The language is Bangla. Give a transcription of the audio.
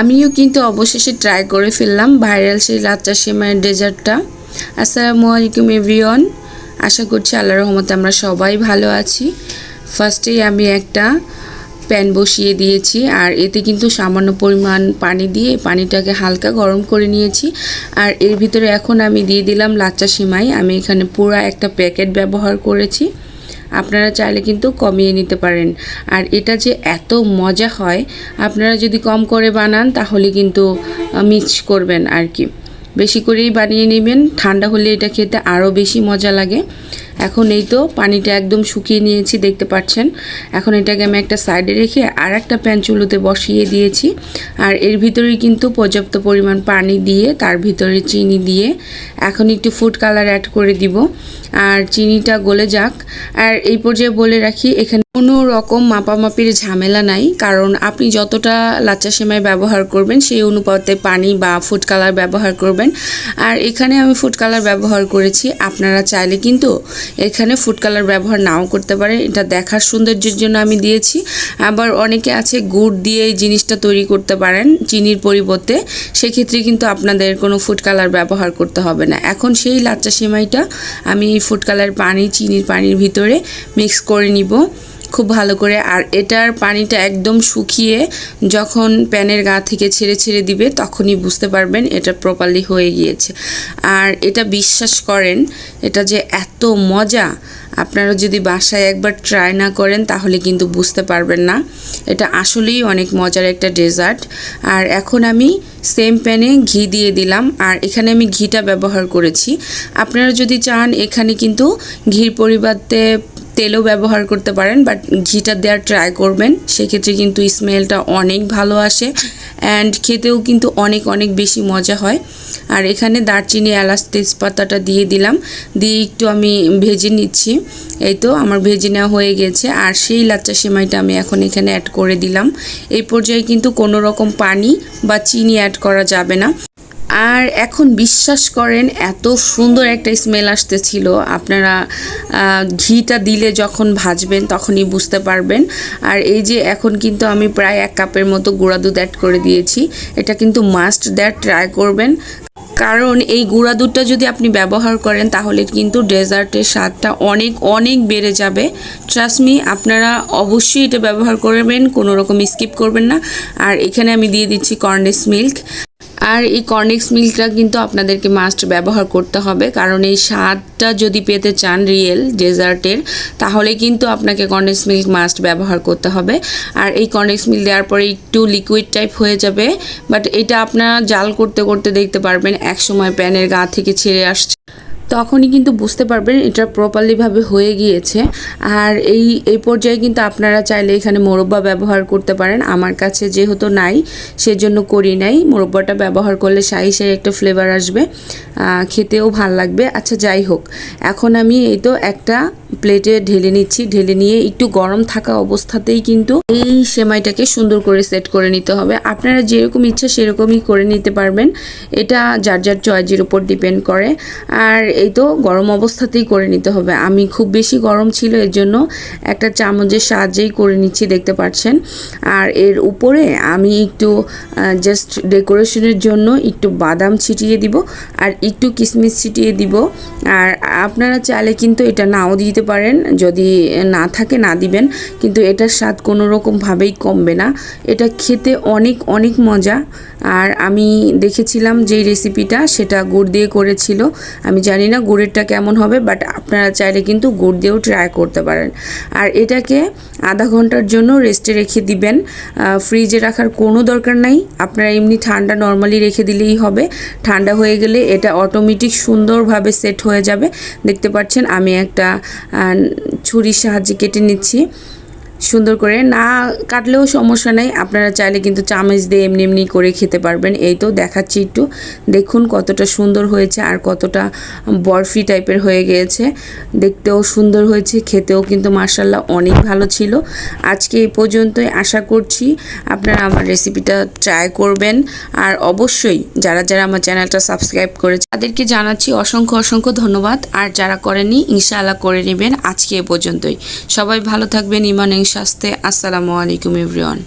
আমিও কিন্তু অবশেষে ট্রাই করে ফেললাম ভাইরাল সেই লাচ্চা সেমাইয়ের ডেজার্টটা। আসসালামু আলাইকুম এভরিওয়ান আশা করছি আল্লাহ রহমতে আমরা সবাই ভালো আছি। ফার্স্টেই আমি একটা প্যান বসিয়ে দিয়েছি, আর এতে কিন্তু সামান্য পরিমাণ পানি দিয়ে পানিটাকে হালকা গরম করে নিয়েছি। আর এর ভিতরে এখন আমি দিয়ে দিলাম লাচ্চা সিমাই। আমি এখানে পুরো একটা প্যাকেট ব্যবহার করেছি। আপনারা চাইলে কিন্তু কমিয়ে নিতে পারেন। আর এটা যে এত মজা হয়, আপনারা যদি কম করে বানান, তাহলে কিন্তু মিস করবেন আর কি। বেশি করেই বানিয়ে নেবেন। ঠান্ডা হলে এটা খেতে আরও বেশি মজা লাগে। এখন এই তো পানিটা একদম শুকিয়ে নিয়েছি, দেখতে পাচ্ছেন। এখন এটাকে আমি একটা সাইডে রেখে আর একটা প্যান চুলোতে বসিয়ে দিয়েছি। আর এর ভিতরেই কিন্তু পর্যাপ্ত পরিমাণ পানি দিয়ে, তার ভিতরে চিনি দিয়ে এখন একটু ফুড কালার অ্যাড করে দিব। আর চিনিটা গলে যাক। আর এই পর্যায়ে বলে রাখি, এখানে কোনো রকম মাপামাপির ঝামেলা নাই, কারণ আপনি যতটা লাচ্চা সেমাই ব্যবহার করবেন, সেই অনুপাতে পানি বা ফুড কালার ব্যবহার করবেন। আর এখানে আমি ফুড কালার ব্যবহার করেছি, আপনারা চাইলে কিন্তু এখানে ফুড কালার ব্যবহার নাও করতে পারেন। এটা দেখার সৌন্দর্যের জন্য আমি দিয়েছি। আবার অনেকে আছে গুড় দিয়ে এই জিনিসটা তৈরি করতে পারেন চিনির পরিবর্তে, সেক্ষেত্রে কিন্তু আপনাদের কোনো ফুড কালার ব্যবহার করতে হবে না। এখন সেই লাচ্চা সেমাইটা আমি ফুড কালার পানি, চিনির পানির ভিতরে মিক্স করে নিব। খুব ভালো করে। আর এটার পানিটা একদম শুকিয়ে যখন প্যানের গা থেকে ছেড়ে ছেড়ে দিবে, তখনই বুঝতে পারবেন এটা প্রপারলি হয়ে গিয়েছে। আর এটা বিশ্বাস করেন, এটা যে এত মজা, আপনারা যদি বাসায় একবার ট্রাই না করেন, তাহলে কিন্তু বুঝতে পারবেন না। এটা আসলেই অনেক মজার একটা ডেজার্ট আর এখন আমি সেম প্যানে ঘি দিয়ে দিলাম। আর এখানে আমি ঘিটা ব্যবহার করেছি। আপনারা যদি চান, এখানে কিন্তু ঘির পরিবর্তে তেলও ব্যবহার করতে পারেন বাট ঘিটা দেওয়ার ট্রাই করবেন। সেক্ষেত্রে কিন্তু স্মেলটা অনেক ভালো আসে অ্যান্ড খেতেও কিন্তু অনেক অনেক বেশি মজা হয়। আর এখানে দারচিনি এলাচ তেজপাতাটা দিয়ে দিলাম। দিয়ে একটু আমি ভেজে নিচ্ছি। এই তো আমার ভেজে নেওয়া হয়ে গেছে। আর সেই লাচ্চা সেমাইটা আমি এখন এখানে অ্যাড করে দিলাম। এই পর্যায়ে কিন্তু কোনো রকম পানি বা চিনি অ্যাড করা যাবে না। আর এখন বিশ্বাস করেন, এত সুন্দর একটা স্মেল আসতেছিল। আপনারা ঘিটা দিলে যখন ভাজবেন তখনই বুঝতে পারবেন। আর এই যে এখন কিন্তু আমি প্রায় এক কাপের মতো গুঁড়া দুধ অ্যাড করে দিয়েছি। এটা কিন্তু মাস্ট দ্যাট ট্রাই করবেন। কারণ এই গুঁড়া দুধটা যদি আপনি ব্যবহার করেন তাহলে কিন্তু ডেজার্টের স্বাদটা অনেক অনেক বেড়ে যাবে। ট্রাস্টমি আপনারা অবশ্যই এটা ব্যবহার করবেন, কোনো রকম স্কিপ করবেন না। আর এখানে আমি দিয়ে দিচ্ছি কর্নেস মিল্ক আর এই কর্নিক্স মিল্কটা কিন্তু আপনাদেরকে মাস্ট ব্যবহার করতে হবে। কারণ এই স্বাদটা যদি পেতে চান রিয়েল ডেজার্টের, তাহলে কিন্তু আপনাকে কর্নিক্স মিল্ক মাস্ট ব্যবহার করতে হবে। আর এই কর্নিক্স মিল্ক দেওয়ার পরে একটু লিকুইড টাইপ হয়ে যাবে। বাট এটা আপনারা জাল করতে করতে দেখতে পারবেন এক সময় প্যানের গা থেকে ছেড়ে আসছে। তখনই কিন্তু বুঝতে পারবেন এটা প্রপারলিভাবে হয়ে গিয়েছে। আর এই এই পর্যায়ে কিন্তু আপনারা চাইলে এখানে মোরব্বা ব্যবহার করতে পারেন। আমার কাছে যেহেতু নাই, সেজন্য করি নাই। মোরব্বাটা ব্যবহার করলে শাহি শাহি একটা ফ্লেভার আসবে। খেতেও ভালো লাগবে। আচ্ছা যাই হোক। এখন আমি এই তো একটা প্লেটে ঢেলে নিচ্ছি। ঢেলে নিয়ে একটু গরম থাকা অবস্থাতেই কিন্তু এই সেমাইটাকে সুন্দর করে সেট করে নিতে হবে। আপনারা যেরকম ইচ্ছা সেরকমই করে নিতে পারবেন। এটা যার যার চয়েজের উপর ডিপেন্ড করে। আর এই তো গরম অবস্থাতেই করে নিতে হবে। আমি খুব বেশি গরম ছিল, এর জন্য একটা চামচের সাহায্যেই করে নিচ্ছি, দেখতে পাচ্ছেন। আর এর উপরে আমি একটু জাস্ট ডেকোরেশনের জন্য একটু বাদাম ছিটিয়ে দিব, আর একটু কিশমিশ ছিটিয়ে দিব। আর আপনারা চাইলে কিন্তু এটা নাও দিতে পারেন। যদি না থাকে, না দিবেন। কিন্তু এটার স্বাদ কোনো রকমভাবেই কমবে না। এটা খেতে অনেক অনেক মজা। আর আমি দেখেছিলাম যেই রেসিপিটা সেটা গুড় দিয়ে করেছিল। আমি জানি না গুড়েরটা কেমন হবে বাট আপনারা চাইলে কিন্তু গুড় দিয়েও ট্রাই করতে পারেন। আর এটাকে আধা ঘণ্টার জন্য রেস্টে রেখে দিবেন। ফ্রিজে রাখার কোনো দরকার নাই। আপনারা এমনি ঠান্ডা নর্মালি রেখে দিলেই হবে। ঠান্ডা হয়ে গেলে এটা অটোমেটিক সুন্দরভাবে সেট হয়ে যাবে। দেখতে পাচ্ছেন আমি একটা ছুরির সাহায্যে কেটে নিচ্ছি। সুন্দর করে না কাটলেও সমস্যা নেই। আপনারা চাইলে কিন্তু চামচ দিয়ে এমনি এমনি করে খেতে পারবেন। এই তো দেখাচ্ছি একটু। দেখুন কতটা সুন্দর হয়েছে আর কতটা বরফি টাইপের হয়ে গিয়েছে। দেখতেও সুন্দর হয়েছে, খেতেও কিন্তু মার্শাল্লাহ অনেক ভালো ছিল। আজকে এই পর্যন্তই আশা করছি আপনারা আমার রেসিপিটা ট্রাই করবেন। আর অবশ্যই যারা যারা আমার চ্যানেলটা সাবস্ক্রাইব করেছে, তাদেরকে জানাচ্ছি অসংখ্য অসংখ্য ধন্যবাদ। আর যারা করেনি ইনশাআল্লাহ করে নেবেন। আজকে এ পর্যন্তই। সবাই ভালো থাকবেন ইমান স্বাস্থ্যে আসসালামু আলাইকুম এভরিওয়ান।